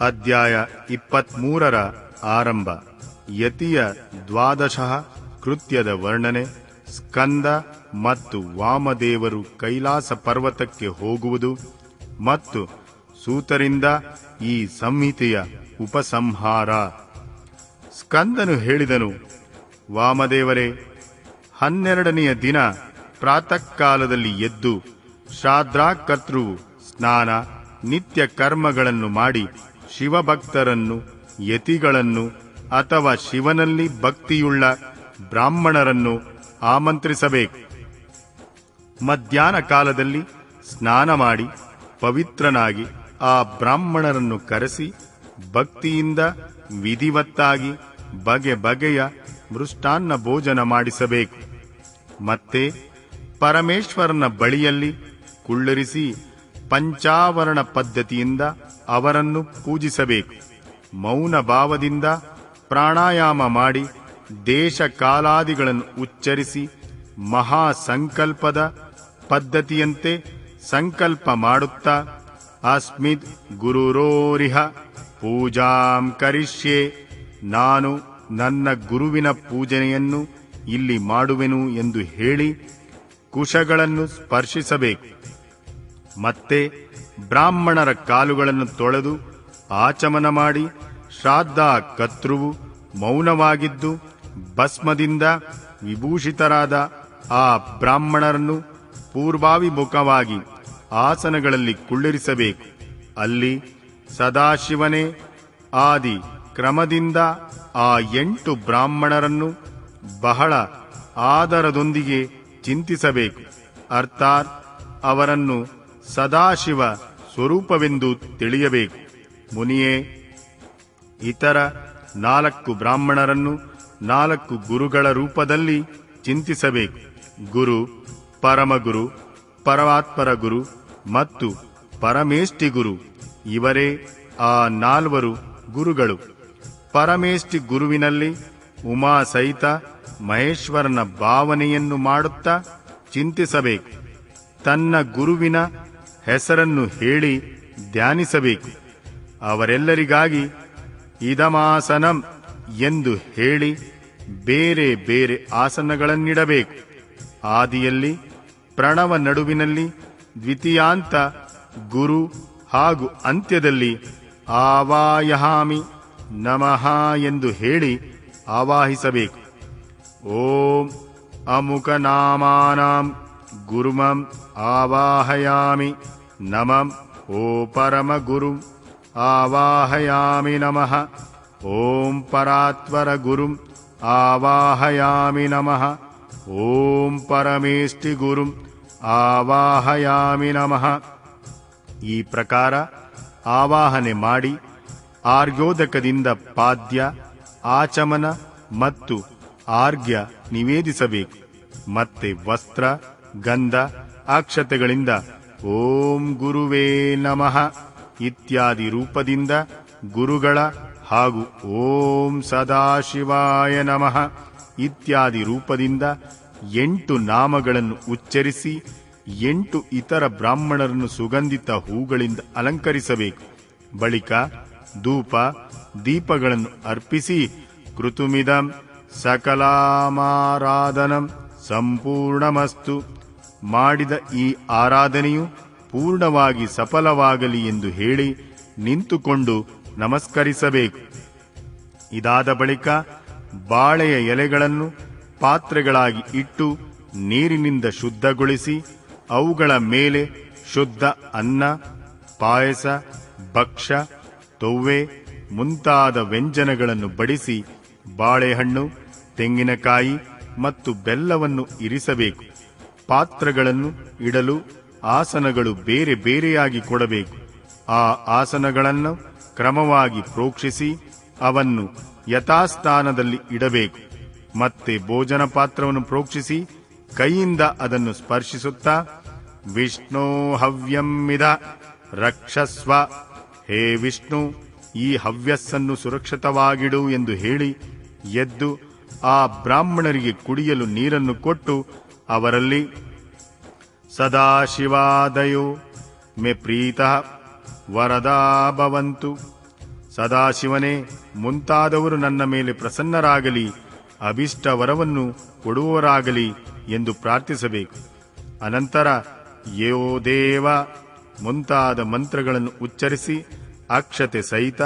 ಅಧ್ಯಾಯ ಇಪ್ಪತ್ಮೂರರ ಆರಂಭ. ಯತಿಯ ದ್ವಾದಶಃ ಕೃತ್ಯದ ವರ್ಣನೆ, ಸ್ಕಂದ ಮತ್ತು ವಾಮದೇವರು ಕೈಲಾಸ ಪರ್ವತಕ್ಕೆ ಹೋಗುವುದು ಮತ್ತು ಸೂತರಿಂದ ಈ ಸಂಹಿತೆಯ ಉಪಸಂಹಾರ. ಸ್ಕಂದನು ಹೇಳಿದನು, ವಾಮದೇವರೇ, ಹನ್ನೆರಡನೆಯ ದಿನ ಪ್ರಾತಃ ಕಾಲದಲ್ಲಿ ಎದ್ದು ಶ್ರಾದ್ರಾಕರ್ತೃವು ಸ್ನಾನ, ನಿತ್ಯ ಕರ್ಮಗಳನ್ನು ಮಾಡಿ ಶಿವಭಕ್ತರನ್ನು, ಯತಿಗಳನ್ನು ಅಥವಾ ಶಿವನಲ್ಲಿ ಭಕ್ತಿಯುಳ್ಳ ಬ್ರಾಹ್ಮಣರನ್ನು ಆಮಂತ್ರಿಸಬೇಕು. ಮಧ್ಯಾಹ್ನ ಕಾಲದಲ್ಲಿ ಸ್ನಾನ ಮಾಡಿ ಪವಿತ್ರನಾಗಿ ಆ ಬ್ರಾಹ್ಮಣರನ್ನು ಕರೆಸಿ ಭಕ್ತಿಯಿಂದ ವಿಧಿವತ್ತಾಗಿ ಬಗೆ ಬಗೆಯ ಮೃಷ್ಟಾನ್ನ ಭೋಜನ ಮಾಡಿಸಬೇಕು. ಮತ್ತೆ ಪರಮೇಶ್ವರನ ಬಳಿಯಲ್ಲಿ ಕುಳ್ಳರಿಸಿ ಪಂಚಾವರಣ ಪದ್ಧತಿಯಿಂದ ಅವರನ್ನು ಪೂಜಿಸಬೇಕು. ಮೌನ ಭಾವದಿಂದ ಪ್ರಾಣಾಯಾಮ ಮಾಡಿ ದೇಶ ಕಾಲಾದಿಗಳನ್ನು ಉಚ್ಚರಿಸಿ ಮಹಾ ಸಂಕಲ್ಪದ ಪದ್ಧತಿಯಂತೆ ಸಂಕಲ್ಪ ಮಾಡುತ್ತಾ ಅಸ್ಮಿತ್ ಗುರುರೋರಿಹ, ಪೂಜಾಂ ಕರಿಷ್ಯೆ, ನಾನು ನನ್ನ ಗುರುವಿನ ಪೂಜನೆಯನ್ನು ಇಲ್ಲಿ ಮಾಡುವೆನು ಎಂದು ಹೇಳಿ ಕುಶಗಳನ್ನು ಸ್ಪರ್ಶಿಸಬೇಕು. ಮತ್ತೆ ಬ್ರಾಹ್ಮಣರ ಕಾಲುಗಳನ್ನು ತೊಳೆದು ಆಚಮನ ಮಾಡಿ ಶ್ರಾದ್ದ ಕತ್ರುವು ಮೌನವಾಗಿದ್ದು ಭಸ್ಮದಿಂದ ವಿಭೂಷಿತರಾದ ಆ ಬ್ರಾಹ್ಮಣರನ್ನು ಪೂರ್ವಾಭಿಮುಖವಾಗಿ ಆಸನಗಳಲ್ಲಿ ಕುಳ್ಳಿರಿಸಬೇಕು. ಅಲ್ಲಿ ಸದಾಶಿವನೇ ಆದಿ ಕ್ರಮದಿಂದ ಆ ಎಂಟು ಬ್ರಾಹ್ಮಣರನ್ನು ಬಹಳ ಆದರದೊಂದಿಗೆ ಚಿಂತಿಸಬೇಕು. ಅರ್ಥಾತ್ ಅವರನ್ನು ಸದಾಶಿವ ಸ್ವರೂಪವೆಂದು ತಿಳಿಯಬೇಕು. ಮುನಿಯೇ, ಇತರ ನಾಲ್ಕು ಬ್ರಾಹ್ಮಣರನ್ನು ನಾಲ್ಕು ಗುರುಗಳ ರೂಪದಲ್ಲಿ ಚಿಂತಿಸಬೇಕು. ಗುರು, ಪರಮಗುರು ಪರಮಾತ್ಮರ ಗುರು ಮತ್ತು ಪರಮೇಷ್ಠಿ ಗುರು ಇವರೇ ಆ ನಾಲ್ವರು ಗುರುಗಳು. ಪರಮೇಷ್ಠಿ ಗುರುವಿನಲ್ಲಿ ಉಮಾ ಸಹಿತ ಮಹೇಶ್ವರನ ಭಾವನೆಯನ್ನು ಮಾಡುತ್ತಾ ಚಿಂತಿಸಬೇಕು. ತನ್ನ ಗುರುವಿನ ಹೆಸರನ್ನು ಹೇಳಿ ಧ್ಯಾನಿಸಬೇಕು. ಅವರೆಲ್ಲರಿಗಾಗಿ ಇದಮಾಸನಂ ಎಂದು ಹೇಳಿ ಬೇರೆ ಬೇರೆ ಆಸನಗಳನ್ನಿಡಬೇಕು. ಆದಿಯಲ್ಲಿ ಪ್ರಣವ ನಡುವಿನಲ್ಲಿ ದ್ವಿತೀಯಾಂತ ಗುರು ಹಾಗೂ ಅಂತ್ಯದಲ್ಲಿ ಆವಾಯಹಾಮಿ ನಮಃ ಎಂದು ಹೇಳಿ ಆವಾಹಿಸಬೇಕು. ಓಂ ಅಮುಕನಾಮಾನಾಂ ಗುರುಮಂ ಆವಾಹಯಾಮಿ ಗುರು ಆವಾಹಯಾಮಿ ನಮಃ ಓಂ ಪರಾತ್ವರ ಗುರುಂ ಆವಾಹಯಾಮಿ ನಮಃ ಓಂ ಪರಮೇಷ್ಠಿ ಗುರುಂ ಆವಾಹಯಾಮಿ ನಮಃ ಈ ಪ್ರಕಾರ ಆವಾಹನೆ ಮಾಡಿ ಆರ್ಗ್ಯೋದಕದಿಂದ ಪಾದ್ಯ, ಆಚಮನ ಮತ್ತು ಆರ್ಘ್ಯ ನಿವೇದಿಸಬೇಕು. ಮತ್ತೆ ವಸ್ತ್ರ, ಗಂಧ, ಅಕ್ಷತೆಗಳಿಂದ ಓಂ ಗುರುವೇ ನಮಃ ಇತ್ಯಾದಿ ರೂಪದಿಂದ ಗುರುಗಳ ಹಾಗೂ ಓಂ ಸದಾಶಿವಾಯ ನಮಃ ಇತ್ಯಾದಿ ರೂಪದಿಂದ ಎಂಟು ನಾಮಗಳನ್ನು ಉಚ್ಚರಿಸಿ ಎಂಟು ಇತರ ಬ್ರಾಹ್ಮಣರನ್ನು ಸುಗಂಧಿತ ಹೂಗಳಿಂದ ಅಲಂಕರಿಸಬೇಕು. ಬಳಿಕ ಧೂಪ, ದೀಪಗಳನ್ನು ಅರ್ಪಿಸಿ ಕೃತುಮಿದಂ ಸಕಲಾಮಾರಾಧನಂ ಸಂಪೂರ್ಣಮಸ್ತು. ಮಾಡಿದ ಈ ಆರಾಧನೆಯು ಪೂರ್ಣವಾಗಿ ಸಫಲವಾಗಲಿ ಎಂದು ಹೇಳಿ ನಿಂತುಕೊಂಡು ನಮಸ್ಕರಿಸಬೇಕು. ಇದಾದ ಬಳಿಕ ಬಾಳೆಯ ಎಲೆಗಳನ್ನು ಪಾತ್ರೆಗಳಾಗಿ ಇಟ್ಟು ನೀರಿನಿಂದ ಶುದ್ಧಗೊಳಿಸಿ ಅವುಗಳ ಮೇಲೆ ಶುದ್ಧ ಅನ್ನ, ಪಾಯಸ, ಭಕ್ಷ್ಯ, ತೊವ್ವೆ ಮುಂತಾದ ವ್ಯಂಜನಗಳನ್ನು ಬಡಿಸಿ ಬಾಳೆಹಣ್ಣು, ತೆಂಗಿನಕಾಯಿ ಮತ್ತು ಬೆಲ್ಲವನ್ನು ಇರಿಸಬೇಕು. ಪಾತ್ರಗಳನ್ನು ಇಡಲು ಆಸನಗಳು ಬೇರೆ ಬೇರೆಯಾಗಿ ಕೊಡಬೇಕು. ಆ ಆಸನಗಳನ್ನು ಕ್ರಮವಾಗಿ ಪ್ರೋಕ್ಷಿಸಿ ಅವನ್ನು ಯಥಾಸ್ಥಾನದಲ್ಲಿ ಇಡಬೇಕು. ಮತ್ತೆ ಭೋಜನ ಪಾತ್ರವನ್ನು ಪ್ರೋಕ್ಷಿಸಿ ಕೈಯಿಂದ ಅದನ್ನು ಸ್ಪರ್ಶಿಸುತ್ತಾ, ವಿಷ್ಣು ಹವ್ಯಂಮಿದ ರಕ್ಷಸ್ವ, ಹೇ ವಿಷ್ಣು, ಈ ಹವ್ಯಸ್ಸನ್ನು ಸುರಕ್ಷಿತವಾಗಿಡು ಎಂದು ಹೇಳಿ ಎದ್ದು ಆ ಬ್ರಾಹ್ಮಣರಿಗೆ ಕುಡಿಯಲು ನೀರನ್ನು ಕೊಟ್ಟು ಅವರಲ್ಲಿ ಸದಾಶಿವಾದಯೋ ಮೇ ಪ್ರೀತಃ ವರದಾ ಭವಂತು. ಸದಾಶಿವನೇ, ಮುಂತಾದವರು ನನ್ನ ಮೇಲೆ ಪ್ರಸನ್ನರಾಗಲಿ ಅಭಿಷ್ಟ ವರವನ್ನು ಕೊಡುವವರಾಗಲಿ ಎಂದು ಪ್ರಾರ್ಥಿಸಬೇಕು. ಅನಂತರ ಯೋ ದೇವ, ಮುಂತಾದ ಮಂತ್ರಗಳನ್ನು ಉಚ್ಚರಿಸಿ ಅಕ್ಷತೆ ಸಹಿತ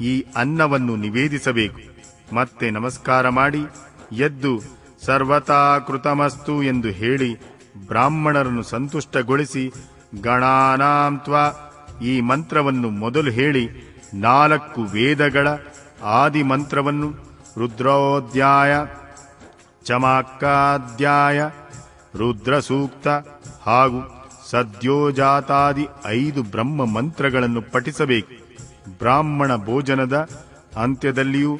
ಈ ಅನ್ನವನ್ನು ನಿವೇದಿಸಬೇಕು. ಮತ್ತೆ ನಮಸ್ಕಾರ ಮಾಡಿ, ಎದ್ದು ಸರ್ವತಾ ಕೃತಮಸ್ತು ಎಂದು ಹೇಳಿ ಬ್ರಾಹ್ಮಣರನ್ನು ಸಂತುಷ್ಟಗೊಳಿಸಿ ಗಣಾನಾಂತ್ವ ಈ ಮಂತ್ರವನ್ನು ಮೊದಲು ಹೇಳಿ, ನಾಲ್ಕು ವೇದಗಳ ಆದಿ ಮಂತ್ರವನ್ನು ರುದ್ರೋಧ್ಯಾಯ ಚಮಾಕಾಧ್ಯಾಯ ರುದ್ರಸೂಕ್ತ ಹಾಗೂ ಸದ್ಯೋಜಾತಾದಿ ಐದು ಬ್ರಹ್ಮ ಮಂತ್ರಗಳನ್ನು ಪಠಿಸಬೇಕು. ಬ್ರಾಹ್ಮಣ ಭೋಜನದ ಅಂತ್ಯದಲ್ಲಿಯೂ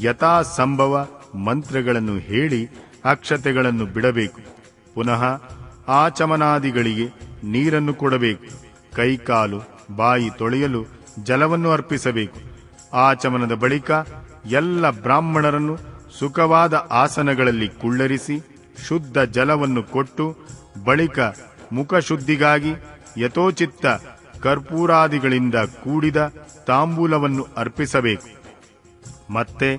ಯಥಾ ಸಂಭವ ಮಂತ್ರಗಳನ್ನು ಹೇಳಿ ಅಕ್ಷತೆಗಳನ್ನು ಬಿಡಬೇಕು. ಪುನಃ ಆಚಮನಾದಿಗಳಿಗೆ ನೀರನ್ನು ಕೊಡಬೇಕು. ಕೈಕಾಲು, ಬಾಯಿ ತೊಳೆಯಲು ಜಲವನ್ನು ಅರ್ಪಿಸಬೇಕು. ಆಚಮನದ ಬಳಿಕ ಎಲ್ಲ ಬ್ರಾಹ್ಮಣರನ್ನು ಸುಖವಾದ ಆಸನಗಳಲ್ಲಿ ಕುಳ್ಳರಿಸಿ ಶುದ್ಧ ಜಲವನ್ನು ಕೊಟ್ಟು ಬಳಿಕ ಮುಖಶುದ್ಧಿಗಾಗಿ ಯಥೋಚಿತ್ತ ಕರ್ಪೂರಾದಿಗಳಿಂದ ಕೂಡಿದ ತಾಂಬೂಲವನ್ನು ಅರ್ಪಿಸಬೇಕು. ಮತ್ತೆ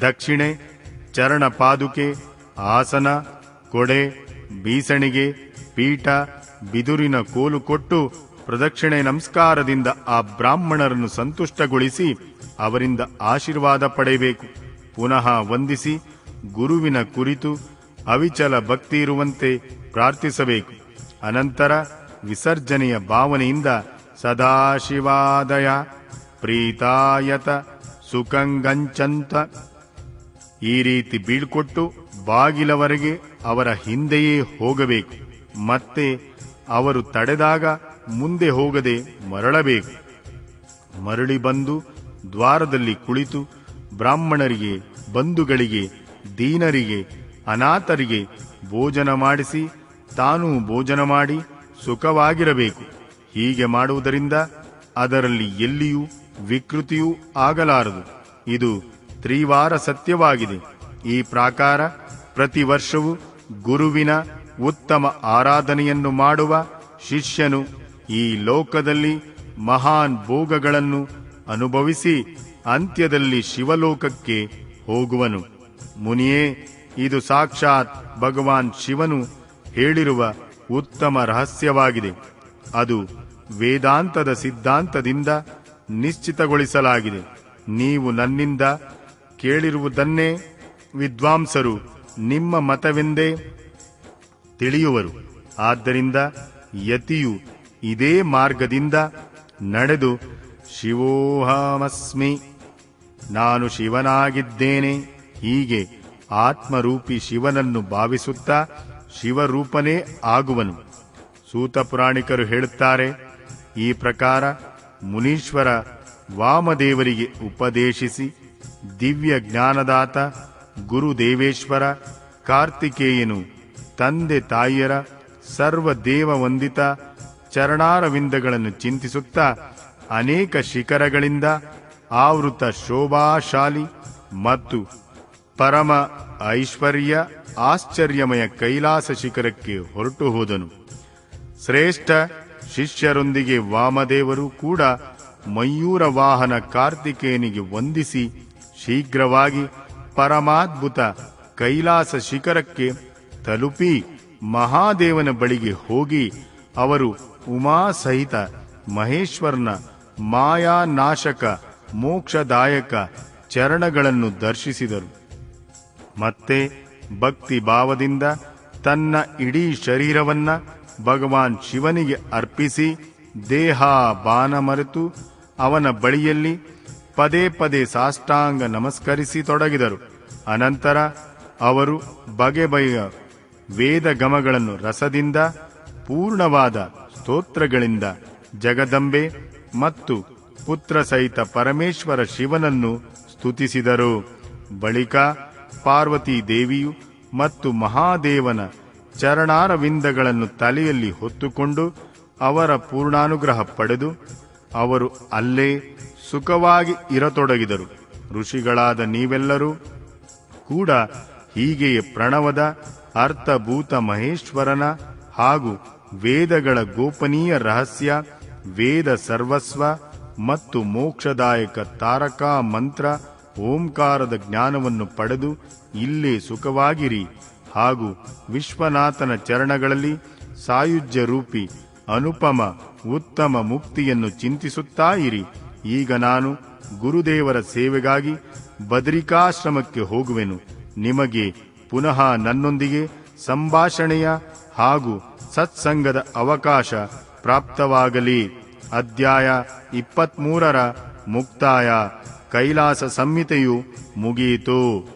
ದಕ್ಷಿಣೆ ಚರಣ ಪಾದುಕೆ, ಆಸನ, ಕೊಡೆ, ಬೀಸಣಿಗೆ, ಪೀಠ, ಬಿದುರಿನ ಕೋಲು ಕೊಟ್ಟು ಪ್ರದಕ್ಷಿಣೆ ನಮಸ್ಕಾರದಿಂದ ಆ ಬ್ರಾಹ್ಮಣರನ್ನು ಸಂತುಷ್ಟಗೊಳಿಸಿ ಅವರಿಂದ ಆಶೀರ್ವಾದ ಪಡೆಯಬೇಕು. ಪುನಃ ವಂದಿಸಿ ಗುರುವಿನ ಕುರಿತು ಅವಿಚಲ ಭಕ್ತಿ ಇರುವಂತೆ ಪ್ರಾರ್ಥಿಸಬೇಕು. ಅನಂತರ ವಿಸರ್ಜನೆಯ ಭಾವನೆಯಿಂದ ಸದಾಶಿವಾದಯ ಪ್ರೀತಾಯತ ಸುಖಂಗಂಚಂತ ಈ ರೀತಿ ಬೀಳ್ಕೊಟ್ಟು ಬಾಗಿಲವರೆಗೆ ಅವರ ಹಿಂದೆಯೇ ಹೋಗಬೇಕು. ಮತ್ತೆ ಅವರು ತಡೆದಾಗ ಮುಂದೆ ಹೋಗದೆ ಮರಳಬೇಕು. ಮರಳಿ ಬಂದು ದ್ವಾರದಲ್ಲಿ ಕುಳಿತು ಬ್ರಾಹ್ಮಣರಿಗೆ, ಬಂಧುಗಳಿಗೆ, ದೀನರಿಗೆ, ಅನಾಥರಿಗೆ ಭೋಜನ ಮಾಡಿಸಿ ತಾನೂ ಭೋಜನ ಮಾಡಿ ಸುಖವಾಗಿರಬೇಕು. ಹೀಗೆ ಮಾಡುವುದರಿಂದ ಅದರಲ್ಲಿ ಎಲ್ಲಿಯೂ ವಿಕೃತಿಯೂ ಆಗಲಾರದು. ಇದು ತ್ರಿವಾರ ಸತ್ಯವಾಗಿದೆ. ಈ ಪ್ರಾಕಾರ ಪ್ರತಿ ವರ್ಷವೂ ಗುರುವಿನ ಉತ್ತಮ ಆರಾಧನೆಯನ್ನು ಮಾಡುವ ಶಿಷ್ಯನು ಈ ಲೋಕದಲ್ಲಿ ಮಹಾನ್ ಭೋಗಗಳನ್ನು ಅನುಭವಿಸಿ ಅಂತ್ಯದಲ್ಲಿ ಶಿವಲೋಕಕ್ಕೆ ಹೋಗುವನು. ಮುನಿಯೇ, ಇದು ಸಾಕ್ಷಾತ್ ಭಗವಾನ್ ಶಿವನು ಹೇಳಿರುವ ಉತ್ತಮ ರಹಸ್ಯವಾಗಿದೆ. ಅದು ವೇದಾಂತದ ಸಿದ್ಧಾಂತದಿಂದ ನಿಶ್ಚಿತಗೊಳಿಸಲಾಗಿದೆ. ನೀವು ನನ್ನಿಂದ ಕೇಳಿರುವುದನ್ನೇ ವಿದ್ವಾಂಸರು ನಿಮ್ಮ ಮತವೆಂದೇ ತಿಳಿಯುವರು. ಆದ್ದರಿಂದ ಯತಿಯು ಇದೇ ಮಾರ್ಗದಿಂದ ನಡೆದು ಶಿವೋಹಮಸ್ಮಿ, ನಾನು ಶಿವನಾಗಿದ್ದೇನೆ, ಹೀಗೆ ಆತ್ಮರೂಪಿ ಶಿವನನ್ನು ಭಾವಿಸುತ್ತಾ ಶಿವರೂಪನೇ ಆಗುವನು. ಸೂತ ಪುರಾಣಿಕರು ಹೇಳುತ್ತಾರೆ, ಈ ಪ್ರಕಾರ ಮುನೀಶ್ವರ ವಾಮದೇವರಿಗೆ ಉಪದೇಶಿಸಿ ದಿವ್ಯ ಜ್ಞಾನದಾತ ಗುರುದೇವೇಶ್ವರ ಕಾರ್ತಿಕೇಯನು, ತಂದೆ ತಾಯಿಯರ ಸರ್ವ ದೇವ ವಂದಿತ ಚರಣಾರವಿಂದಗಳನ್ನು ಚಿಂತಿಸುತ್ತಾ ಅನೇಕ ಶಿಖರಗಳಿಂದ ಆವೃತ ಶೋಭಾಶಾಲಿ ಮತ್ತು ಪರಮ ಐಶ್ವರ್ಯ ಆಶ್ಚರ್ಯಮಯ ಕೈಲಾಸ ಶಿಖರಕ್ಕೆ ಹೊರಟು ಹೋದನು. ಶ್ರೇಷ್ಠ ಶಿಷ್ಯರೊಂದಿಗೆ ವಾಮದೇವರು ಕೂಡ ಮಯೂರ ವಾಹನ ಕಾರ್ತಿಕೇಯನಿಗೆ ವಂದಿಸಿ ಶೀಘ್ರವಾಗಿ ಪರಮಾದ್ಭುತ ಕೈಲಾಸ ಶಿಖರಕ್ಕೆ ತಲುಪಿ ಮಹಾದೇವನ ಬಳಿಗೆ ಹೋಗಿ ಅವರು ಉಮಾ ಸಹಿತ ಮಹೇಶ್ವರನ ಮಾಯಾನಾಶಕ, ಮೋಕ್ಷದಾಯಕ ಚರಣಗಳನ್ನು ದರ್ಶಿಸಿದರು. ಮತ್ತೆ ಭಕ್ತಿ ಭಾವದಿಂದ ತನ್ನ ಇಡೀ ಶರೀರವನ್ನ ಭಗವಾನ್ ಶಿವನಿಗೆ ಅರ್ಪಿಸಿ ದೇಹ ಬಾನ ಮರೆತು ಅವನ ಬಳಿಯಲ್ಲಿ ಪದೇ ಪದೇ ಸಾಷ್ಟಾಂಗ ನಮಸ್ಕರಿಸಿ ತೊಡಗಿದರು. ಅನಂತರ ಅವರು ಬಗೆ ಬಗೆಯ ವೇದ ಗಮಗಳನ್ನು ರಸದಿಂದ, ಪೂರ್ಣವಾದ ಸ್ತೋತ್ರಗಳಿಂದ ಜಗದಂಬೆ ಮತ್ತು ಪುತ್ರ ಸಹಿತ ಪರಮೇಶ್ವರ ಶಿವನನ್ನು ಸ್ತುತಿಸಿದರು. ಬಳಿಕ ಪಾರ್ವತಿ ದೇವಿಯು ಮತ್ತು ಮಹಾದೇವನ ಚರಣಾರವಿಂದಗಳನ್ನು ತಲೆಯಲ್ಲಿ ಹೊತ್ತುಕೊಂಡು ಅವರ ಪೂರ್ಣಾನುಗ್ರಹ ಪಡೆದು ಅವರು ಅಲ್ಲೇ ಸುಖವಾಗಿ ಇರತೊಡಗಿದರು. ಋಷಿಗಳಾದ ನೀವೆಲ್ಲರೂ ಕೂಡ ಹೀಗೆಯೇ ಪ್ರಣವದ ಅರ್ಥಭೂತ ಮಹೇಶ್ವರನ ಹಾಗೂ ವೇದಗಳ ಗೋಪನೀಯ ರಹಸ್ಯ, ವೇದ ಸರ್ವಸ್ವ ಮತ್ತು ಮೋಕ್ಷದಾಯಕ ತಾರಕಾ ಮಂತ್ರ ಓಂಕಾರದ ಜ್ಞಾನವನ್ನು ಪಡೆದು ಇಲ್ಲೇ ಸುಖವಾಗಿರಿ ಹಾಗೂ ವಿಶ್ವನಾಥನ ಚರಣಗಳಲ್ಲಿ ಸಾಯುಜ್ಯ ರೂಪಿ ಅನುಪಮ ಉತ್ತಮ ಮುಕ್ತಿಯನ್ನು ಚಿಂತಿಸುತ್ತಾ ಇರಿ. ಈಗ ನಾನು ಗುರುದೇವರ ಸೇವೆಗಾಗಿ ಬದರಿಕಾಶ್ರಮಕ್ಕೆ ಹೋಗುವೆನು. ನಿಮಗೆ ಪುನಃ ನನ್ನೊಂದಿಗೆ ಸಂಭಾಷಣೆಯ ಹಾಗೂ ಸತ್ಸಂಗದ ಅವಕಾಶ ಪ್ರಾಪ್ತವಾಗಲಿ. ಅಧ್ಯಾಯ ಇಪ್ಪತ್ಮೂರರ ಮುಕ್ತಾಯ ಕೈಲಾಸ ಸಂಹಿತೆಯು ಮುಗಿಯಿತು.